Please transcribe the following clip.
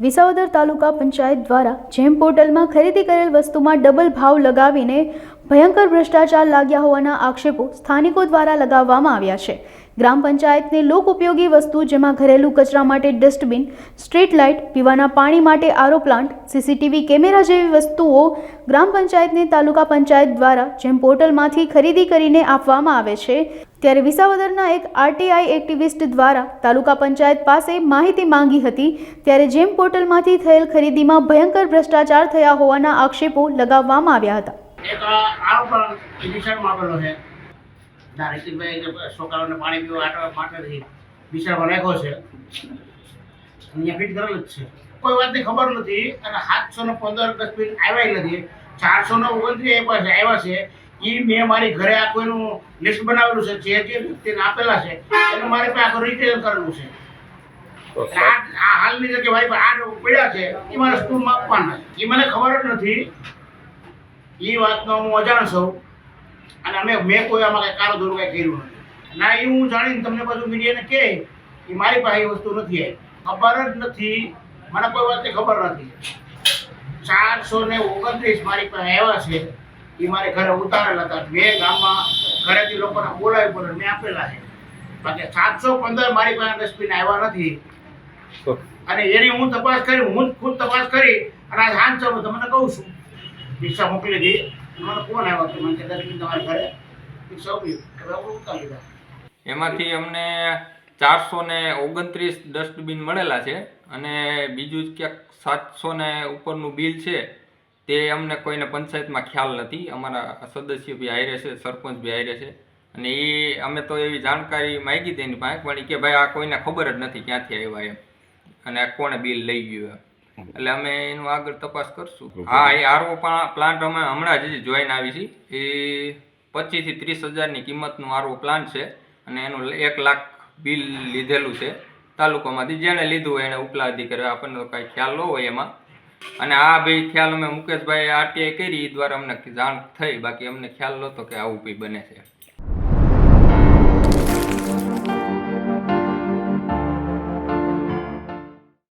વિસાવદર તાલુકા પંચાયત દ્વારા જેમ પોર્ટલમાં ખરીદી કરેલ વસ્તુમાં ડબલ ભાવ લગાવીને ભયંકર ભ્રષ્ટાચાર લાગ્યા હોવાના આક્ષેપો સ્થાનિકો દ્વારા લગાવવામાં આવ્યા છે. ગ્રામ પંચાયતને લોક ઉપયોગી વસ્તુ જેમાં ઘરેલું કચરા માટે ડસ્ટબિન, સ્ટ્રીટ લાઇટ, પીવાના પાણી માટે આરો પ્લાન્ટ, સીસીટીવી કેમેરા જેવી વસ્તુઓ ગ્રામ પંચાયતને તાલુકા પંચાયત દ્વારા જેમ પોર્ટલમાંથી ખરીદી કરીને આપવામાં આવે છે ત્યારે વિસાવદરના એક આરટીઆઈ એક્ટિવિસ્ટ દ્વારા તાલુકા પંચાયત પાસે માહિતી માંગી હતી. ત્યારે જેમ પોર્ટલમાંથી થયેલ ખરીદીમાં ભયંકર ભ્રષ્ટાચાર થયા હોવાના આક્ષેપો લગાવવામાં આવ્યા હતા. એક આરોપ વિશાળમાં આપેલો છે. ના છોકરાઓને પાણી પીવા આટવા માટેથી વિશાળમાં રાખ્યો છે. અહીંયા ફિટ કરેલ જ છે. કોઈ વાતની ખબર નથી. અને સાતસો ને પંદર ડસ્ટબિન આવ્યા નથી. ચારસો ને ઓગણત્રીસ આવ્યા છે. એ મેં મારી ઘરે આ કોઈનું લિસ્ટ બનાવેલું છે જે જે વ્યક્તિને આપેલા છે એનું મારે પાસે આખું રિટેલ કરેલું છે. આ આ હાલની જગ્યાએ મારી આ પડ્યા છે એ મારે સ્કૂલમાં આપવાના એ મને ખબર જ નથી. એ વાતનો હું અજાણ છું. અને અમે મેં કોઈ આમાં કઈ કારો દોરું કઈ કર્યું નથી. ના એ હું જાણીને તમને બધું મીડિયાને કહે કે મારી પાસે એ વસ્તુ નથી આવી. ખબર જ નથી. મને કોઈ વાતની ખબર નથી. ચારસો ને ઓગણત્રીસ મારી પાસે આવ્યા છે. એ મારે ઘરે ઉતારેલા હતા. મેં ગામમાં ઘરેથી લોકોને બોલાવી બોલાવી મેં આપેલા છે. બાકી સાતસો પંદર મારી પાસે ડસ્ટબિન આવ્યા નથી. તો? અને એની હું તપાસ કરી હું જ ખુદ તપાસ કરી અને આજ હાંજ હું તમને કહું છું. રિક્ષા મોકલી હતી મને ફોન આવ્યો હતો. મને ડસ્ટબિન તમારી ઘરે રિક્ષા ઉતારી લીધા એમાંથી અમને ચારસો ને ઓગણત્રીસ ડસ્ટબિન મળેલા છે અને બીજું જ ક્યાંક સાતસો ને ઉપરનું બિલ છે. તે અમને કોઈને પંચાયતમાં ખ્યાલ નથી. અમારા સદસ્ય બી હારે છે સરપંચ બી હારે છે. અને એ અમે તો એવી જાણકારી માગી હતી એની પાસે પણ કે ભાઈ આ કોઈને ખબર જ નથી ક્યાંથી આવ્યા એમ. અને આ કોણે બિલ લઈ ગયું એમ. એટલે અમે એનું આગળ તપાસ કરશું. હા એ આરઓ પ્લાન્ટ અમે હમણાં જ જોઈન આવી છે. એ પચીસથી ત્રીસ હજારની કિંમતનું આરઓ પ્લાન્ટ છે અને એનું એક લાખ બિલ લીધેલું છે. તાલુકામાંથી જેણે લીધું હોય એને ઉપલા અધિકારી આપણને તો કાંઈ ખ્યાલ ન હોય એમાં. અને આ ભાઈ ખ્યાલ અમે મુકેશભાઈ આરટીઆઈ કરી એ દ્વારા અમને જાણ થઈ. બાકી અમને ખ્યાલ નહોતો કે આવું કંઈ બને છે.